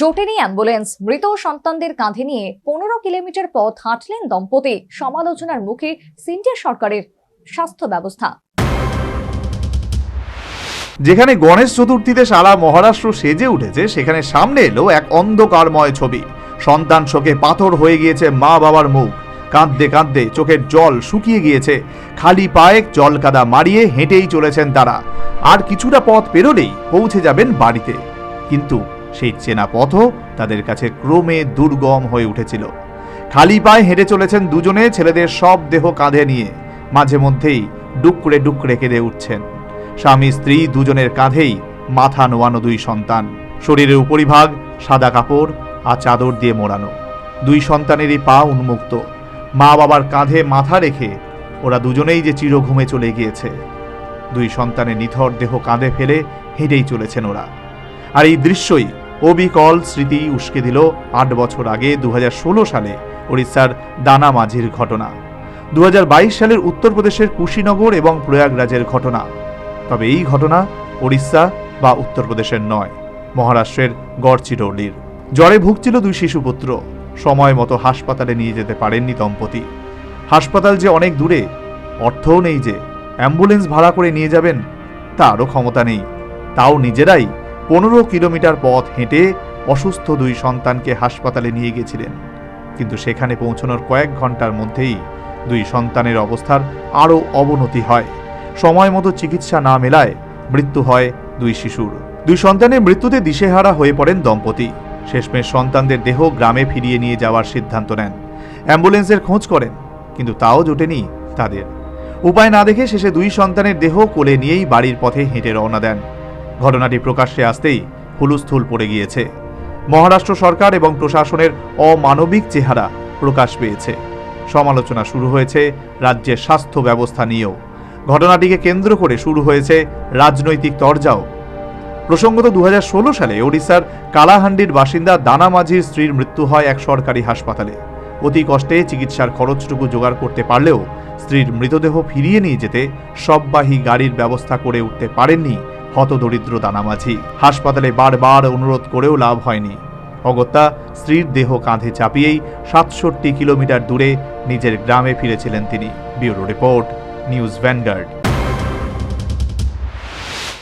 জোটেনি ambulance মৃত সন্তানদের কাঁধে নিয়ে পনেরো কিলোমিটার পথ হাঁটলেন দম্পতি। সমালোচনার মুখে সিন্ডিয়া সরকারের স্বাস্থ্য ব্যবস্থা। যেখানে গণেশ চতুর্থীতে সারা মহারাষ্ট্র সেজে উঠেছে, সেখানে সামনে এলো এক অন্ধকারময় ছবি। সন্তান শোকে পাথর হয়ে গিয়েছে মা বাবার মুখ। কাঁদতে কাঁদতে চোখের জল শুকিয়ে গিয়েছে। খালি পায়ে জল কাদা মারিয়ে হেঁটেই চলেছেন তারা। আর কিছুটা পথ পেরোলেই পৌঁছে যাবেন বাড়িতে। কিন্তু সেই চেনা পথও তাদের কাছে ক্রমে দুর্গম হয়ে উঠেছিল। খালি পায়ে হেঁটে চলেছেন দুজনে ছেলেদের সব দেহ কাঁধে নিয়ে। মাঝে মধ্যেই ডুকরে ডুকরে কেঁদে উঠছেন। স্বামী স্ত্রী দুজনের কাঁধেই মাথা নোয়ানো দুই সন্তান। শরীরের উপরিভাগ সাদা কাপড় আর চাদর দিয়ে মোড়ানো। দুই সন্তানেরই পা উন্মুক্ত। মা বাবার কাঁধে মাথা রেখে ওরা দুজনেই যে চিরঘুমে চলে গিয়েছে। দুই সন্তানের নিথর দেহ কাঁধে ফেলে হেঁটেই চলেছেন ওরা। আর এই দৃশ্যই অবিকল স্মৃতি উস্কে দিল আট বছর আগে দু হাজার ষোলো সালে ওড়িশার দানা মাঝির ঘটনা। দু হাজার বাইশ সালের উত্তরপ্রদেশের কুশীনগর এবং প্রয়াগরাজের ঘটনা। তবে এই ঘটনা ওড়িশা বা উত্তরপ্রদেশের নয়, মহারাষ্ট্রের গড়চিরৌলির। জ্বরে ভুগছিল দুই শিশুপুত্র। সময় মতো হাসপাতালে নিয়ে যেতে পারেননি দম্পতি। হাসপাতাল যে অনেক দূরে, অর্থও নেই যে, অ্যাম্বুলেন্স ভাড়া করে নিয়ে যাবেন, তারও ক্ষমতা নেই। তাও নিজেরাই পনেরো কিলোমিটার পথ হেঁটে অসুস্থ দুই সন্তানকে হাসপাতালে নিয়ে গেছিলেন। কিন্তু সেখানে পৌঁছানোর কয়েক ঘণ্টার মধ্যেই দুই সন্তানের অবস্থার আরও অবনতি হয়। সময় মতো চিকিৎসা না মেলায় মৃত্যু হয় দুই শিশুর। দুই সন্তানের মৃত্যুতে দিশেহারা হয়ে পড়েন দম্পতি। শেষমেশ সন্তানদের দেহ গ্রামে ফিরিয়ে নিয়ে যাওয়ার সিদ্ধান্ত নেন। অ্যাম্বুলেন্সের খোঁজ করেন, কিন্তু তাও জোটেনি তাদের। উপায় না দেখে শেষে দুই সন্তানের দেহ কোলে নিয়েই বাড়ির পথে হেঁটে রওনা দেন। ঘটনাটি প্রকাশ্যে আসতেই হুলুস্থুল পড়ে গিয়েছে। মহারাষ্ট্র সরকার এবং প্রশাসনের অমানবিক চেহারা প্রকাশ পেয়েছে। সমালোচনা শুরু হয়েছে রাজ্যের স্বাস্থ্য ব্যবস্থা নিয়েও। ঘটনাটিকে কেন্দ্র করে শুরু হয়েছে রাজনৈতিক তরজাও। প্রসঙ্গত দু হাজার ষোলো সালে ওড়িশার কালাহান্ডির বাসিন্দা দানা মাঝির স্ত্রীর মৃত্যু হয় এক সরকারি হাসপাতালে। অতি কষ্টে চিকিৎসার খরচটুকু জোগাড় করতে পারলেও স্ত্রীর মৃতদেহ ফিরিয়ে নিয়ে যেতে সববাহী গাড়ির ব্যবস্থা করে উঠতে পারেননি হতদরিদ্র দানামাঝি হাসপাতালে বারবার অনুরোধ করেও লাভ হয়নি। অগত্যা স্ত্রীর দেহ কাঁধে চাপিয়েই সাতষট্টি কিলোমিটার দূরে নিজের গ্রামে ফিরেছিলেন তিনি। Bureau report, news Vanguard.